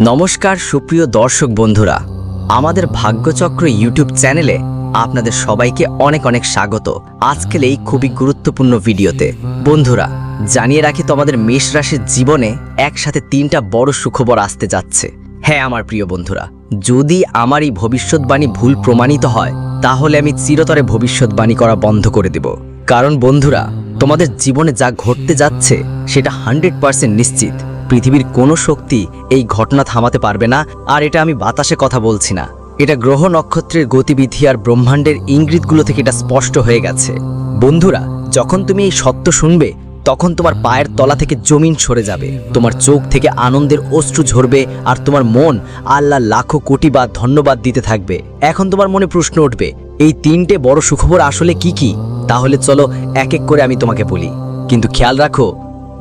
নমস্কার, সুপ্রিয় দর্শক বন্ধুরা। আমাদের ভাগ্যচক্র ইউটিউব চ্যানেলে আপনাদের সবাইকে অনেক অনেক স্বাগত। আজকের এই খুবই গুরুত্বপূর্ণ ভিডিওতে। বন্ধুরা, জানিয়ে রাখি তোমাদের মেষ রাশির জীবনে একসাথে তিনটা বড় সুখবর আসতে যাচ্ছে। হ্যাঁ আমার প্রিয় বন্ধুরা, যদি আমার এই ভবিষ্যৎবাণী ভুল প্রমাণিত হয়, তাহলে আমি চিরতরে ভবিষ্যৎবাণী করা বন্ধ করে দেব। কারণ বন্ধুরা, তোমাদের জীবনে যা ঘটতে যাচ্ছে, সেটা হান্ড্রেড নিশ্চিত। পৃথিবীর কোনো শক্তি এই ঘটনা থামাতে পারবে না, আর এটা আমি বাতাসে কথা বলছি না। এটা গ্রহ নক্ষত্রের গতিবিধি আর ব্রহ্মাণ্ডের ইঙ্গিতগুলো থেকে এটা স্পষ্ট হয়ে গেছে। বন্ধুরা, যখন তুমি এই সত্য শুনবে, তখন তোমার পায়ের তলা থেকে জমিন সরে যাবে, তোমার চোখ থেকে আনন্দের অশ্রু ঝরবে, আর তোমার মন আল্লাহ লাখো কোটি বা ধন্যবাদ দিতে থাকবে। এখন তোমার মনে প্রশ্ন উঠবে, এই তিনটে বড় সুখবর আসলে কি কি? তাহলে চলো এক এক করে আমি তোমাকে বলি। কিন্তু খেয়াল রাখো,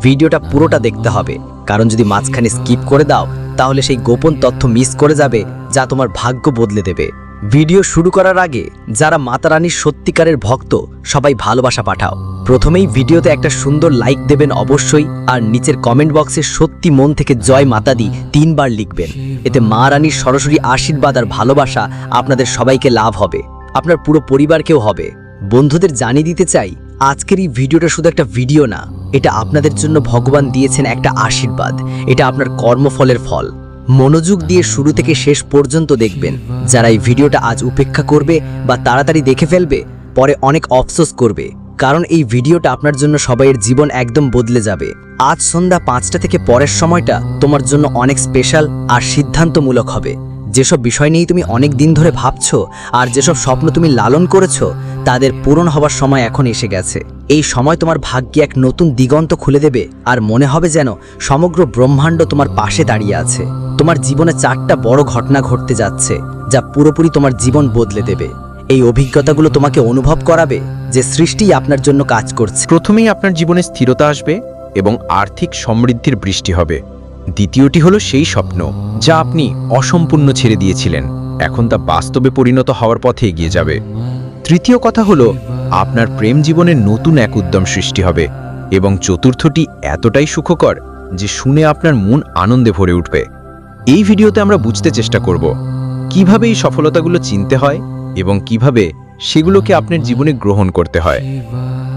ভিডিওটা পুরোটা দেখতে হবে। কারণ যদি মাঝখানে স্কিপ করে দাও, তাহলে সেই গোপন তথ্য মিস করে যাবে, যা তোমার ভাগ্য বদলে দেবে। ভিডিও শুরু করার আগে, যারা মাতারানীর সত্যিকারের ভক্ত, সবাই ভালোবাসা পাঠাও। প্রথমেই ভিডিওতে একটা সুন্দর লাইক দেবেন অবশ্যই, আর নিচের কমেন্ট বক্সে সত্যি মন থেকে জয় মাতাদি তিনবার লিখবেন। এতে মা রানীর সরাসরি আশীর্বাদ আর ভালোবাসা আপনাদের সবাইকে লাভ হবে। আপনার পুরো পরিবারকেও হবে। বন্ধুদের জানিয়ে দিতে চাই আজকের এই ভিডিওটা শুধু একটা ভিডিও না, এটা আপনাদের জন্য ভগবান দিয়েছেন একটা আশীর্বাদ। এটা আপনার কর্মফলের ফল। মনোযোগ দিয়ে শুরু থেকে শেষ পর্যন্ত দেখবেন। যারা এই ভিডিওটা আজ উপেক্ষা করবে বা তাড়াতাড়ি দেখে ফেলবে, পরে অনেক অফসোস করবে। কারণ এই ভিডিওটা আপনার জন্য সবাইয়ের জীবন একদম বদলে যাবে। আজ সন্ধ্যা পাঁচটা থেকে পরের সময়টা তোমার জন্য অনেক স্পেশাল আর সিদ্ধান্তমূলক হবে। যেসব বিষয় নিয়েই তুমি অনেক দিন ধরে ভাবছ আর যেসব স্বপ্ন তুমি লালন করেছ, তাদের পূরণ হবার সময় এখন এসে গেছে। এই সময় তোমার ভাগ্যে এক নতুন দিগন্ত খুলে দেবে আর মনে হবে যেন সমগ্র ব্রহ্মাণ্ড তোমার পাশে দাঁড়িয়ে আছে। তোমার জীবনে চারটা বড় ঘটনা ঘটতে যাচ্ছে, যা পুরোপুরি তোমার জীবন বদলে দেবে। এই অভিজ্ঞতাগুলো তোমাকে অনুভব করাবে যে সৃষ্টি আপনার জন্য কাজ করছে। প্রথমেই আপনার জীবনে স্থিরতা আসবে এবং আর্থিক সমৃদ্ধির বৃষ্টি হবে। দ্বিতীয়টি হলো সেই স্বপ্ন, যা আপনি অসম্পূর্ণ ছেড়ে দিয়েছিলেন। এখন তা বাস্তবে পরিণত হওয়ার পথে এগিয়ে যাবে। তৃতীয় কথা হলো, আপনার প্রেম জীবনে নতুন এক উদ্যম সৃষ্টি হবে এবং চতুর্থটি এতটাই সুখকর যে শুনে আপনার মন আনন্দে ভরে উঠবে। এই ভিডিওতে আমরা বুঝতে চেষ্টা করব, কীভাবে এই সফলতাগুলো চিনতে হয় এবং কীভাবে সেগুলোকে আপনার জীবনে গ্রহণ করতে হয়।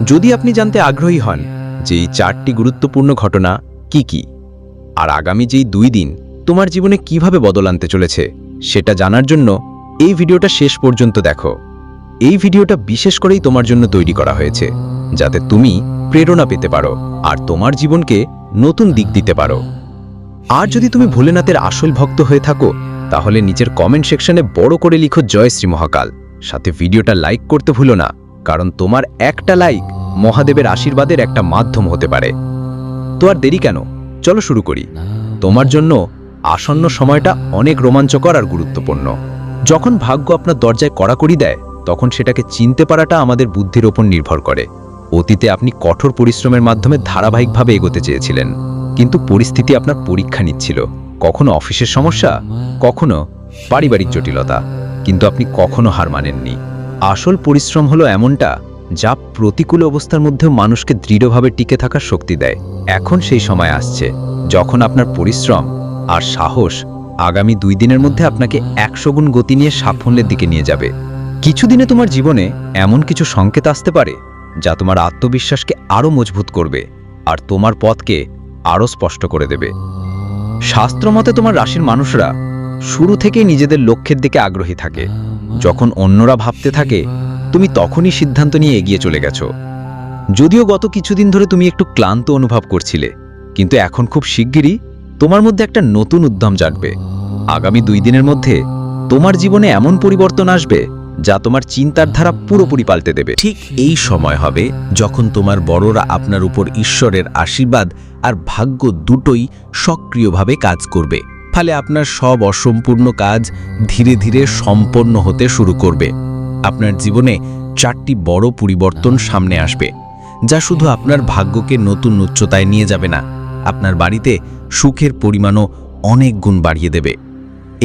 যদি আপনি জানতে আগ্রহী হন যে এই চারটি গুরুত্বপূর্ণ ঘটনা কি কি আর আগামী যেই দুই দিন তোমার জীবনে কীভাবে বদল আনতে চলেছে, সেটা জানার জন্য এই ভিডিওটা শেষ পর্যন্ত দেখো। এই ভিডিওটা বিশেষ করেই তোমার জন্য তৈরি করা হয়েছে, যাতে তুমি প্রেরণা পেতে পারো আর তোমার জীবনকে নতুন দিক দিতে পারো। আর যদি তুমি ভোলেনাথের আসল ভক্ত হয়ে থাকো, তাহলে নিচের কমেন্ট সেকশনে বড় করে লিখো, জয় শ্রী মহাকাল। সাথে ভিডিওটা লাইক করতে ভুলো না, কারণ তোমার একটা লাইক মহাদেবের আশীর্বাদের একটা মাধ্যম হতে পারে। তো আর দেরি কেন? চলো শুরু করি। তোমার জন্য আসন্ন সময়টা অনেক রোমাঞ্চকর আর গুরুত্বপূর্ণ। যখন ভাগ্য আপনার দরজায় কড়াকড়ি দেয়, তখন সেটাকে চিনতে পারাটা আমাদের বুদ্ধির ওপর নির্ভর করে। অতীতে আপনি কঠোর পরিশ্রমের মাধ্যমে ধারাবাহিকভাবে এগোতে চেয়েছিলেন, কিন্তু পরিস্থিতি আপনার পরীক্ষা নিচ্ছিল। কখনো অফিসের সমস্যা, কখনো পারিবারিক জটিলতা, কিন্তু আপনি কখনো হার মানেননি। আসল পরিশ্রম হলো এমনটা যা প্রতিকূল অবস্থার মধ্যেও মানুষকে দৃঢ়ভাবে টিকে থাকার শক্তি দেয়। এখন সেই সময় আসছে, যখন আপনার পরিশ্রম আর সাহস আগামী দুই দিনের মধ্যে আপনাকে একশো গুণ গতি নিয়ে সাফল্যের দিকে নিয়ে যাবে। কিছুদিনে তোমার জীবনে এমন কিছু সংকেত আসতে পারে, যা তোমার আত্মবিশ্বাসকে আরও মজবুত করবে আর তোমার পথকে আরও স্পষ্ট করে দেবে। শাস্ত্রমতে তোমার রাশির মানুষরা শুরু থেকেই নিজেদের লক্ষ্যের দিকে আগ্রহী থাকে। যখন অন্যরা ভাবতে থাকে, তুমি তখনই সিদ্ধান্ত নিয়ে এগিয়ে চলে গেছো। যদিও গত কিছুদিন ধরে তুমি একটু ক্লান্ত অনুভব করছিলে, কিন্তু এখন খুব শিগগিরই তোমার মধ্যে একটা নতুন উদ্যম জাগবে। আগামী দুই দিনের মধ্যে তোমার জীবনে এমন পরিবর্তন আসবে যা তোমার চিন্তার ধারা পুরোপুরি পাল্টে দেবে। ঠিক এই সময় হবে যখন তোমার বড়রা আপনার উপর ঈশ্বরের আশীর্বাদ আর ভাগ্য দুটোই সক্রিয়ভাবে কাজ করবে। ফলে আপনার সব অসম্পূর্ণ কাজ ধীরে ধীরে সম্পন্ন হতে শুরু করবে। আপনার জীবনে চারটি বড় পরিবর্তন সামনে আসবে, যা শুধু আপনার ভাগ্যকে নতুন উচ্চতায় নিয়ে যাবে না, আপনার বাড়িতে সুখের পরিমাণও অনেক গুণ বাড়িয়ে দেবে।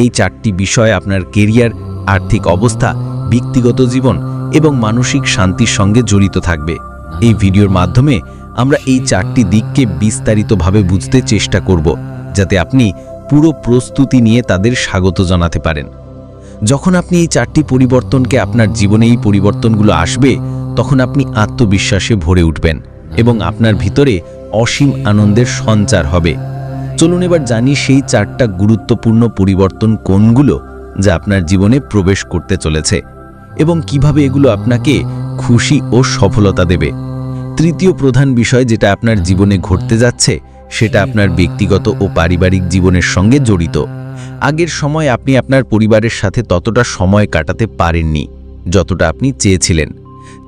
এই চারটি বিষয় আপনার কেরিয়ার, আর্থিক অবস্থা, ব্যক্তিগত জীবন এবং মানসিক শান্তির সঙ্গে জড়িত থাকবে। এই ভিডিওর মাধ্যমে আমরা এই চারটি দিককে বিস্তারিতভাবে বুঝতে চেষ্টা করব, যাতে আপনি পুরো প্রস্তুতি নিয়ে তাদের স্বাগত জানাতে পারেন। যখন আপনি এই চারটি পরিবর্তনকে আপনার জীবনে এই পরিবর্তনগুলো আসবে, তখন আপনি আত্মবিশ্বাসে ভরে উঠবেন এবং আপনার ভিতরে অসীম আনন্দের সঞ্চার হবে। চলুন এবার জানি সেই চারটা গুরুত্বপূর্ণ পরিবর্তন কোনগুলো যা আপনার জীবনে প্রবেশ করতে চলেছে এবং কীভাবে এগুলো আপনাকে খুশি ও সফলতা দেবে। তৃতীয় প্রধান বিষয় যেটা আপনার জীবনে ঘটতে যাচ্ছে সেটা আপনার ব্যক্তিগত ও পারিবারিক জীবনের সঙ্গে জড়িত। আগের সময় আপনি আপনার পরিবারের সাথে ততটা সময় কাটাতে পারেননি, যতটা আপনি চেয়েছিলেন।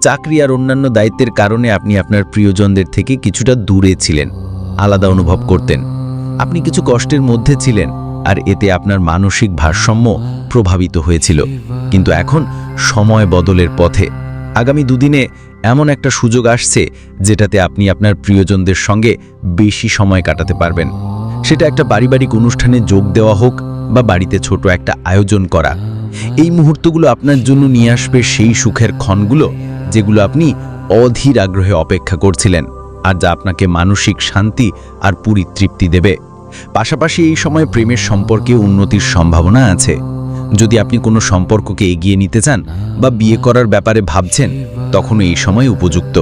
চাকরি আর অন্যান্য দায়িত্বের কারণে আপনি আপনার প্রিয়জনদের থেকে কিছুটা দূরে ছিলেন, আলাদা অনুভব করতেন। আপনি কিছু কষ্টের মধ্যে ছিলেন আর এতে আপনার মানসিক ভারসাম্য প্রভাবিত হয়েছিল। কিন্তু এখন সময় বদলের পথে। আগামী দুদিনে এমন একটা সুযোগ আসছে যেটাতে আপনি আপনার প্রিয়জনদের সঙ্গে বেশি সময় কাটাতে পারবেন। সেটা একটা পারিবারিক অনুষ্ঠানে যোগ দেওয়া হোক বা বাড়িতে ছোট একটা আয়োজন করা। এই মুহূর্তগুলো আপনার জন্য নিয়ে আসবে সেই সুখের ক্ষণগুলো যেগুলো আপনি অধীর আগ্রহে অপেক্ষা করছিলেন আর যা আপনাকে মানসিক শান্তি আর পুরী তৃপ্তি দেবে। পাশাপাশি এই সময় প্রেমের সম্পর্কে উন্নতির সম্ভাবনা আছে। যদি আপনি কোনো সম্পর্ককে এগিয়ে নিতে চান বা বিয়ে করার ব্যাপারে ভাবছেন তখন এই সময় উপযুক্ত।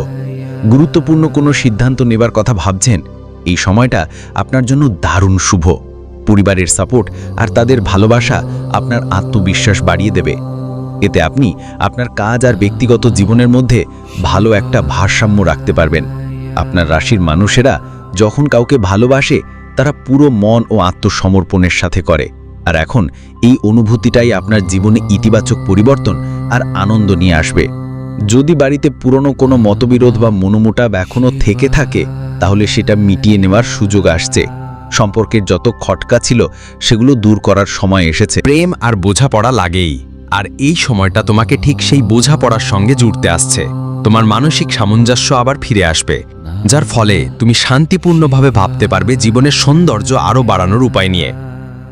গুরুত্বপূর্ণ কোনো সিদ্ধান্ত নেবার কথা ভাবছেন, এই সময়টা আপনার জন্য দারুণ শুভ। পরিবারের সাপোর্ট আর তাদের ভালোবাসা আপনার আত্মবিশ্বাস বাড়িয়ে দেবে। এতে আপনি আপনার কাজ আর ব্যক্তিগত জীবনের মধ্যে ভালো একটা ভারসাম্য রাখতে পারবেন। আপনার রাশির মানুষেরা যখন কাউকে ভালোবাসে, তারা পুরো মন ও আত্মসমর্পণের সাথে করে। আর এখন এই অনুভূতিটাই আপনার জীবনে ইতিবাচক পরিবর্তন আর আনন্দ নিয়ে আসবে। যদি বাড়িতে পুরনো কোনো মতবিরোধ বা মনোমোটাব এখনও থেকে থাকে, তাহলে সেটা মিটিয়ে নেওয়ার সুযোগ আসছে। সম্পর্কের যত খটকা ছিল, সেগুলো দূর করার সময় এসেছে। প্রেম আর বোঝাপড়া লাগেই, আর এই সময়টা তোমাকে ঠিক সেই বোঝাপড়ার সঙ্গে জুড়তে আসছে। তোমার মানসিক সামঞ্জস্য আবার ফিরে আসবে, যার ফলে তুমি শান্তিপূর্ণভাবে ভাবতে পারবে জীবনের সৌন্দর্য আরও বাড়ানোর উপায় নিয়ে।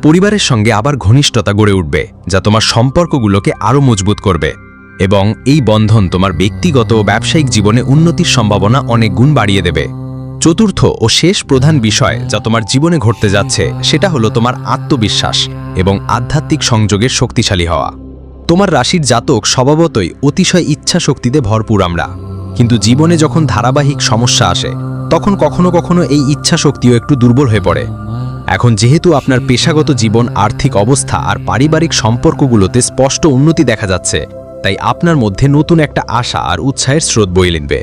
পরিবারের সঙ্গে আবার ঘনিষ্ঠতা গড়ে উঠবে, যা তোমার সম্পর্কগুলোকে আরও মজবুত করবে। এবং এই বন্ধন তোমার ব্যক্তিগত ও ব্যবসায়িক জীবনে উন্নতির সম্ভাবনা অনেক গুণ বাড়িয়ে দেবে। চতুর্থ ও শেষ প্রধান বিষয় যা তোমার জীবনে ঘটতে যাচ্ছে, সেটা হলো তোমার আত্মবিশ্বাস এবং আধ্যাত্মিক সংযোগের শক্তিশালী হওয়া। তোমার রাশির জাতক স্বভাবতই অতিশয় ইচ্ছা শক্তিতে ভরপুর আমরা। কিন্তু জীবনে যখন ধারাবাহিক সমস্যা আসে, তখন কখনো কখনো এই ইচ্ছা শক্তিও একটু দুর্বল হয়ে পড়ে। এখন যেহেতু আপনার পেশাগত জীবন, আর্থিক অবস্থা আর পারিবারিক সম্পর্কগুলোতে স্পষ্ট উন্নতি দেখা যাচ্ছে, তাই আপনার মধ্যে নতুন একটা আশা আর উৎসাহের স্রোত বয়ে লিনবে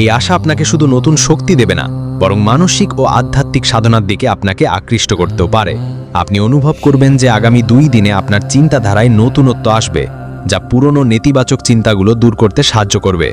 এই আশা আপনাকে শুধু নতুন শক্তি দেবে না, বরং মানসিক ও আধ্যাত্মিক সাধনার দিকে আপনাকে আকৃষ্ট করতেও পারে। আপনি অনুভব করবেন যে আগামী দুই দিনে আপনার চিন্তাধারায় নতুনত্ব আসবে, যা পুরনো নেতিবাচক চিন্তাগুলো দূর করতে সাহায্য করবে।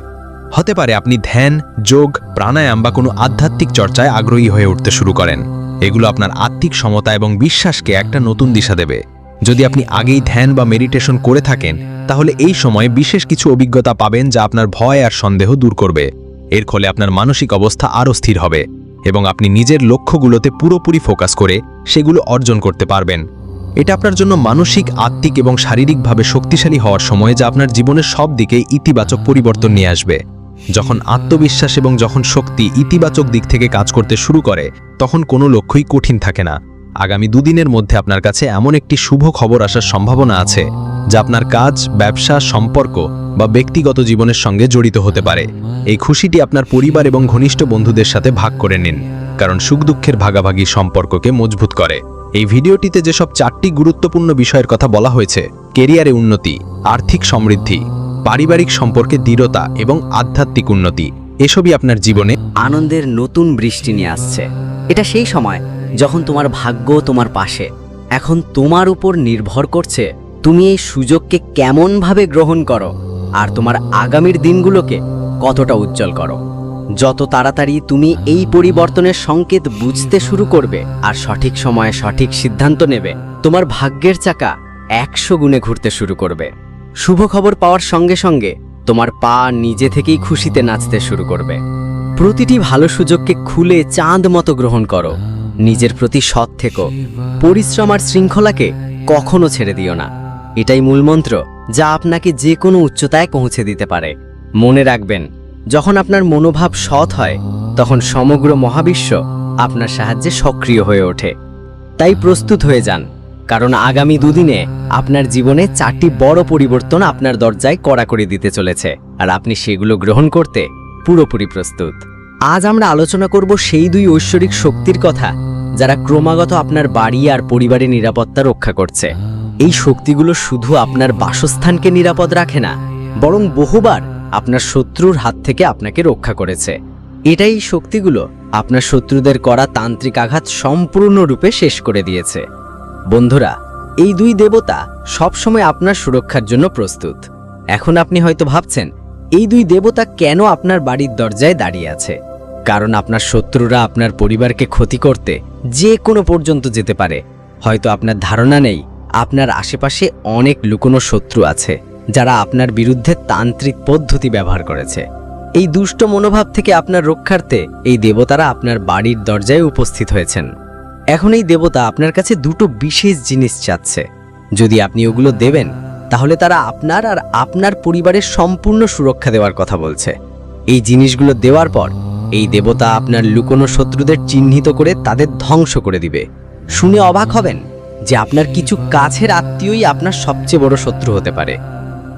হতে পারে আপনি ধ্যান, যোগ, প্রাণায়াম বা কোনো আধ্যাত্মিক চর্চায় আগ্রহী হয়ে উঠতে শুরু করেন। এগুলো আপনার আত্মিক সমতা এবং বিশ্বাসকে একটা নতুন দিশা দেবে। যদি আপনি আগেই ধ্যান বা মেডিটেশন করে থাকেন, তাহলে এই সময়ে বিশেষ কিছু অভিজ্ঞতা পাবেন যা আপনার ভয় আর সন্দেহ দূর করবে। এর ফলে আপনার মানসিক অবস্থা আরও স্থির হবে এবং আপনি নিজের লক্ষ্যগুলোতে পুরোপুরি ফোকাস করে সেগুলো অর্জন করতে পারবেন। এটা আপনার জন্য মানসিক, আত্মিক এবং শারীরিকভাবে শক্তিশালী হওয়ার সময় যা আপনার জীবনের সব দিকে ইতিবাচক পরিবর্তন নিয়ে আসবে। যখন আত্মবিশ্বাস এবং যখন শক্তি ইতিবাচক দিক থেকে কাজ করতে শুরু করে, তখন কোনো লক্ষ্যই কঠিন থাকে না। আগামী দুদিনের মধ্যে আপনার কাছে এমন একটি শুভ খবর আসার সম্ভাবনা আছে, যা আপনার কাজ, ব্যবসা, সম্পর্ক বা ব্যক্তিগত জীবনের সঙ্গে জড়িত হতে পারে। এই খুশিটি আপনার পরিবার এবং ঘনিষ্ঠ বন্ধুদের সাথে ভাগ করে নিন, কারণ সুখ দুঃখের ভাগাভাগি সম্পর্ককে মজবুত করে। এই ভিডিওটিতে যেসব চারটি গুরুত্বপূর্ণ বিষয়ের কথা বলা হয়েছে, কেরিয়ারে উন্নতি, আর্থিক সমৃদ্ধি পারিবারিক সম্পর্কে দৃঢ়তা এবং আধ্যাত্মিক উন্নতি, এসবই আপনার জীবনে আনন্দের নতুন বৃষ্টি নিয়ে আসছে। এটা সেই সময় যখন তোমার ভাগ্য তোমার পাশে। এখন তোমার উপর নির্ভর করছে তুমি এই সুযোগকে কেমনভাবে গ্রহণ করো আর তোমার আগামীর দিনগুলোকে কতটা উজ্জ্বল করো। যত তাড়াতাড়ি তুমি এই পরিবর্তনের সংকেত বুঝতে শুরু করবে আর সঠিক সময়ে সঠিক সিদ্ধান্ত নেবে, তোমার ভাগ্যের চাকা একশো গুণে ঘুরতে শুরু করবে। শুভ খবর পাওয়ার সঙ্গে সঙ্গে তোমার পা নিজে থেকেই খুশিতে নাচতে শুরু করবে। প্রতিটি ভালো সুযোগকে খুলে চাঁদ মতো গ্রহণ করো। নিজের প্রতি সৎ থেকো। পরিশ্রম আর শৃঙ্খলাকে কখনো ছেড়ে দিও না। এটাই মূলমন্ত্র যা আপনাকে যে কোনো উচ্চতায় পৌঁছে দিতে পারে। মনে রাখবেন, যখন আপনার মনোভাব সৎ হয়, তখন সমগ্র মহাবিশ্ব আপনার সাহায্যে সক্রিয় হয়ে ওঠে। তাই প্রস্তুত হয়ে যান। কারণ আগামী দুদিনে আপনার জীবনে চারটি বড় পরিবর্তন আপনার দরজায় কড়াকড়ি দিতে চলেছে, আর আপনি সেগুলো গ্রহণ করতে পুরোপুরি প্রস্তুত। আজ আমরা আলোচনা করব সেই দুই ঐশ্বরিক শক্তির কথা, যারা ক্রমাগত আপনার বাড়ি আর পরিবারের নিরাপত্তা রক্ষা করছে। এই শক্তিগুলো শুধু আপনার বাসস্থানকে নিরাপদ রাখে না, বরং বহুবার আপনার শত্রুর হাত থেকে আপনাকে রক্ষা করেছে। এটাই শক্তিগুলো আপনার শত্রুদের করা তান্ত্রিক আঘাত সম্পূর্ণরূপে শেষ করে দিয়েছে। বন্ধুরা, এই দুই দেবতা সবসময় আপনার সুরক্ষার জন্য প্রস্তুত। এখন আপনি হয়তো ভাবছেন, এই দুই দেবতা কেন আপনার বাড়ির দরজায় দাঁড়িয়ে আছে? কারণ আপনার শত্রুরা আপনার পরিবারকে ক্ষতি করতে যে কোনো পর্যন্ত যেতে পারে। হয়তো আপনার ধারণা নেই, আপনার আশেপাশে অনেক লুকোনো শত্রু আছে, যারা আপনার বিরুদ্ধে তান্ত্রিক পদ্ধতি ব্যবহার করেছে। এই দুষ্ট মনোভাব থেকে আপনার রক্ষার্থে এই দেবতারা আপনার বাড়ির দরজায় উপস্থিত হয়েছেন। এখন এই দেবতা আপনার কাছে দুটো বিশেষ জিনিস চাচ্ছে। যদি আপনি ওগুলো দেবেন, তাহলে তারা আপনার আর আপনার পরিবারের সম্পূর্ণ সুরক্ষা দেওয়ার কথা বলছে। এই জিনিসগুলো দেওয়ার পর, এই দেবতা আপনার লুকোনো শত্রুদের চিহ্নিত করে তাদের ধ্বংস করে দিবে। শুনে অবাক হবেন যে আপনার কিছু কাছের আত্মীয়ই আপনার সবচেয়ে বড় শত্রু হতে পারে।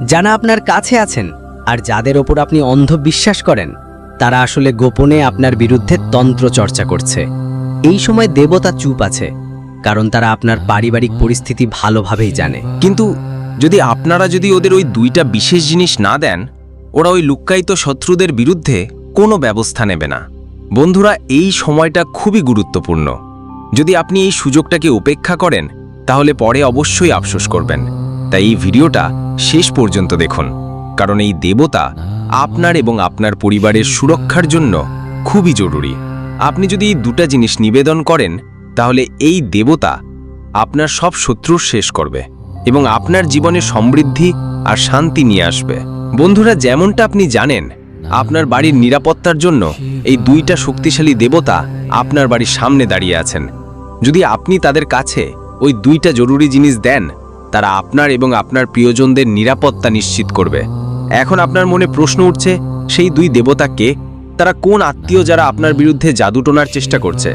যারা আপনার কাছে আছেন আর যাদের ওপর আপনি অন্ধ বিশ্বাস করেন, তারা আসলে গোপনে আপনার বিরুদ্ধে তন্ত্র চর্চা করছে। এই সময় দেবতা চুপ আছে, কারণ তারা আপনার পারিবারিক পরিস্থিতি ভালোভাবেই জানে। কিন্তু যদি আপনারা যদি ওদের ওই দুইটা বিশেষ জিনিস না দেন, ওরা ওই লুক্কায়িত শত্রুদের বিরুদ্ধে কোনো ব্যবস্থা নেবে না। বন্ধুরা, এই সময়টা খুবই গুরুত্বপূর্ণ। যদি আপনি এই সুযোগটাকে উপেক্ষা করেন, তাহলে পরে অবশ্যই আফসোস করবেন। তাই এই ভিডিওটা শেষ পর্যন্ত দেখুন, কারণ এই দেবতা আপনার এবং আপনার পরিবারের সুরক্ষার জন্য খুবই জরুরি। আপনি যদি দুটা জিনিস নিবেদন করেন, তাহলে এই দেবতা আপনার সব শত্রুর শেষ করবে এবং আপনার জীবনে সমৃদ্ধি আর শান্তি নিয়ে আসবে। বন্ধুরা, যেমনটা আপনি জানেন, আপনার বাড়ির নিরাপত্তার জন্য এই দুইটা শক্তিশালী দেবতা আপনার বাড়ির সামনে দাঁড়িয়ে আছেন। যদি আপনি তাদের কাছে ওই দুইটা জরুরি জিনিস দেন, তারা আপনার এবং আপনার প্রিয়জনদের নিরাপত্তা নিশ্চিত করবে। এখন আপনার মনে প্রশ্ন উঠছে, সেই দুই দেবতা কে? তারা কোন আত্মীয় যারা আপনার বিরুদ্ধে জাদুটোনার চেষ্টা করছে?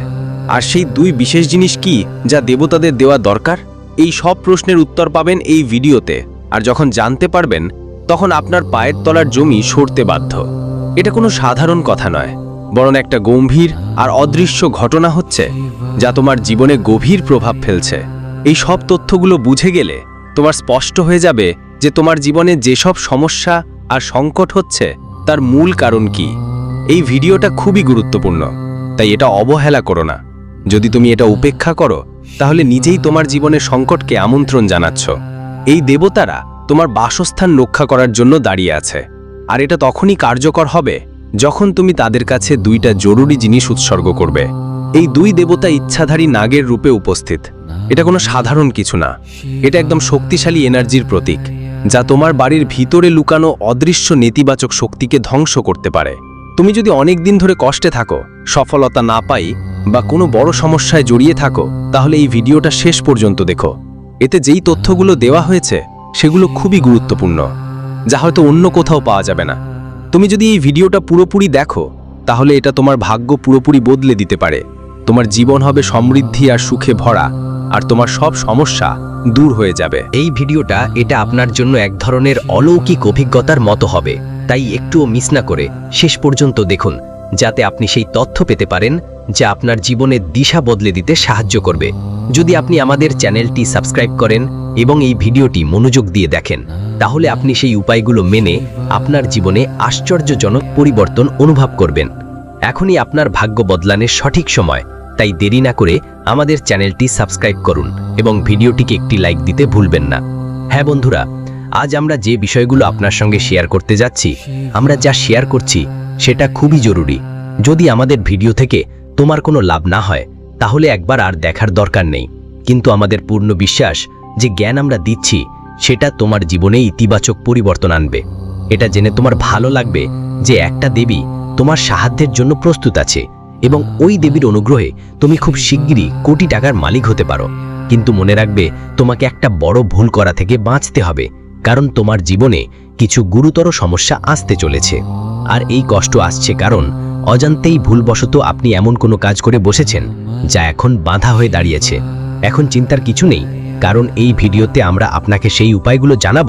আর সেই দুই বিশেষ জিনিস কি যা দেবতাদের দেওয়া দরকার? এই সব প্রশ্নের উত্তর পাবেন এই ভিডিওতে। আর যখন জানতে পারবেন, তখন আপনার পায়ের তলার জমি সরতে বাধ্য। এটা কোনো সাধারণ কথা নয়, বরং একটা গম্ভীর আর অদৃশ্য ঘটনা হচ্ছে, যা তোমার জীবনে গভীর প্রভাব ফেলছে। এই সব তথ্যগুলো বুঝে গেলে তোমার স্পষ্ট হয়ে যাবে যে তোমার জীবনে যেসব সমস্যা আর সংকট হচ্ছে, তার মূল কারণ কি। এই ভিডিওটা খুবই গুরুত্বপূর্ণ, তাই এটা অবহেলা করো না। যদি তুমি এটা উপেক্ষা করো, তাহলে নিজেই তোমার জীবনের সংকটকে আমন্ত্রণ জানাচ্ছ। এই দেবতারা তোমার বাসস্থান রক্ষা করার জন্য দাঁড়িয়ে আছে। আর এটা তখনই কার্যকর হবে যখন তুমি তাদের কাছে দুইটা জরুরি জিনিস উৎসর্গ করবে। এই দুই দেবতা ইচ্ছাধারী নাগের রূপে উপস্থিত। এটা কোনো সাধারণ কিছু না। এটা একদম শক্তিশালী এনার্জির প্রতীক, যা তোমার বাড়ির ভিতরে লুকানো অদৃশ্য নেতিবাচক শক্তিকে ধ্বংস করতে পারে। তুমি যদি অনেক দিন ধরে কষ্টে থাকো, সফলতা না পাই বা কোনো বড় সমস্যায় জড়িয়ে থাকো, তাহলে এই ভিডিওটা শেষ পর্যন্ত দেখো। এতে যেই তথ্যগুলো দেওয়া হয়েছে, সেগুলো খুবই গুরুত্বপূর্ণ। যা হয়তো অন্য কোথাও পাওয়া যাবে না। তুমি যদি এই ভিডিওটা পুরোপুরি দেখো, তাহলে এটা তোমার ভাগ্য পুরোপুরি বদলে দিতে পারে। তোমার জীবন হবে সমৃদ্ধি আর সুখে ভরা, আর তোমার সব সমস্যা দূর হয়ে যাবে। এই ভিডিওটা এটা আপনার জন্য এক ধরনের অলৌকিক অভিজ্ঞতার মতো হবে। তাই একটুও মিস না করে শেষ পর্যন্ত দেখুন যাতে আপনি সেই তথ্য পেতে পারেন যা আপনার জীবনের দিশা বদলে দিতে সাহায্য করবে। যদি আপনি আমাদের চ্যানেলটি সাবস্ক্রাইব করেন এবং এই ভিডিওটি মনোযোগ দিয়ে দেখেন তাহলে আপনি সেই উপায়গুলো মেনে আপনার জীবনে আশ্চর্যজনক পরিবর্তন অনুভব করবেন। এখনই আপনার ভাগ্য বদলানের সঠিক সময় তাই দেরি না করে আমাদের চ্যানেলটি সাবস্ক্রাইব করুন এবং ভিডিওটিকে একটি লাইক দিতে ভুলবেন না। হ্যাঁ বন্ধুরা আজ আমরা যে বিষয়গুলো আপনার সঙ্গে শেয়ার করতে যাচ্ছি, আমরা যা শেয়ার করছি সেটা খুবই জরুরি। যদি আমাদের ভিডিও থেকে তোমার কোনো লাভ না হয়, তাহলে একবার আর দেখার দরকার নেই। কিন্তু আমাদের পূর্ণ বিশ্বাস যে জ্ঞান আমরা দিচ্ছি, সেটা তোমার জীবনে ইতিবাচক পরিবর্তন আনবে। এটা জেনে তোমার ভালো লাগবে যে একটা দেবী তোমার সাহায্যের জন্য প্রস্তুত আছে এবং ওই দেবীর অনুগ্রহে তুমি খুব শিগগিরই কোটি টাকার মালিক হতে পারো। কিন্তু মনে রাখবে, তোমাকে একটা বড় ভুল করা থেকে বাঁচতে হবে। কারণ তোমার জীবনে কিছু গুরুতর সমস্যা আসতে চলেছে। আর এই কষ্ট আসছে কারণ অজান্তেই ভুলবশত আপনি এমন কোনো কাজ করে বসেছেন যা এখন বাধা হয়ে দাঁড়িয়েছে। এখন চিন্তার কিছু নেই, কারণ এই ভিডিওতে আমরা আপনাকে সেই উপায়গুলো জানাব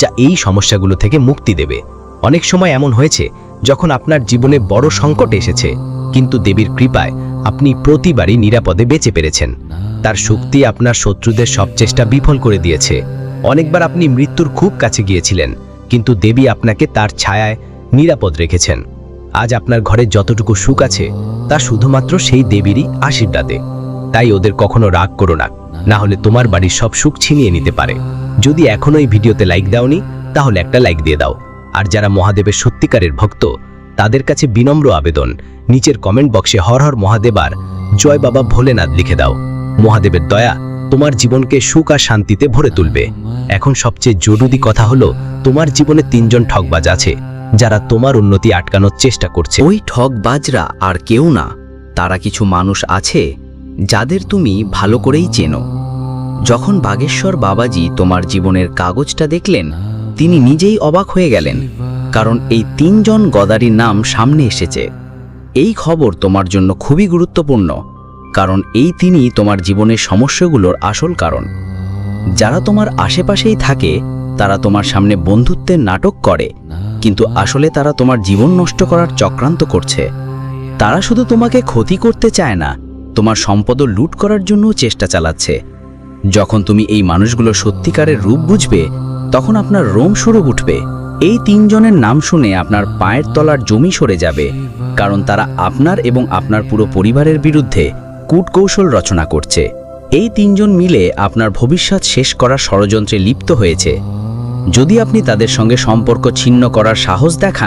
যা এই সমস্যাগুলো থেকে মুক্তি দেবে। অনেক সময় এমন হয়েছে, যখন আপনার জীবনে বড় সংকট এসেছে, কিন্তু দেবীর কৃপায় আপনি প্রতিবারই নিরাপদে বেঁচে পেরেছেন। তার শক্তি আপনার শত্রুদের সব চেষ্টা বিফল করে দিয়েছে। অনেকবার আপনি মৃত্যুর খুব কাছে গিয়েছিলেন, কিন্তু দেবী আপনাকে তার ছায়ায় নিরাপদ রেখেছেন। আজ আপনার ঘরে যতটুকু সুখ আছে, তা শুধুমাত্র সেই দেবীরই আশীর্বাদে। তাই ওদের কখনো রাগ করো না না হলে তোমার বাড়ির সব সুখ ছিনিয়ে নিতে পারে। যদি এখনও এই ভিডিওতে লাইক দাওনি, তাহলে একটা লাইক দিয়ে দাও। আর যারা মহাদেবের সত্যিকারের ভক্ত, তাদের কাছে বিনম্র আবেদন, নিচের কমেন্ট বক্সে হর হর মহাদেবার জয় বাবা ভোলেনাথ লিখে দাও। মহাদেবের দয়া তোমার জীবনকে সুখ আর শান্তিতে ভরে তুলবে। এখন সবচেয়ে জরুরি কথা হলো, তোমার জীবনে তিনজন ঠকবাজ আছে, যারা তোমার উন্নতি আটকানোর চেষ্টা করছে। ওই ঠকবাজরা আর কেউ না, তারা কিছু মানুষ আছে, যাদের তুমি ভালো করেই চেনো। যখন বাগেশ্বর বাবাজি তোমার জীবনের কাগজটা দেখলেন, তিনি নিজেই অবাক হয়ে গেলেন, কারণ এই তিনজন গদারির নাম সামনে এসেছে। এই খবর তোমার জন্য খুবই গুরুত্বপূর্ণ। কারণ এই তিনি তোমার জীবনের সমস্যাগুলোর আসল কারণ। যারা তোমার আশেপাশেই থাকে, তারা তোমার সামনে বন্ধুত্বের নাটক করে, কিন্তু আসলে তারা তোমার জীবন নষ্ট করার চক্রান্ত করছে। তারা শুধু তোমাকে ক্ষতি করতে চায় না, তোমার সম্পদও লুট করার জন্যও চেষ্টা চালাচ্ছে। যখন তুমি এই মানুষগুলো সত্যিকারের রূপ বুঝবে, তখন আপনার রোম সরে উঠবে। এই তিনজনের নাম শুনে আপনার পায়ের তলার জমি সরে যাবে, কারণ তারা আপনার এবং আপনার পুরো পরিবারের বিরুদ্ধে কূটকৌশল রচনা করছে। এই তিনজন মিলে আপনার ভবিষ্যৎ শেষ করার ষড়যন্ত্রে লিপ্ত হয়েছে। যদি আপনি তাদের সঙ্গে সম্পর্ক ছিন্ন করার সাহস দেখান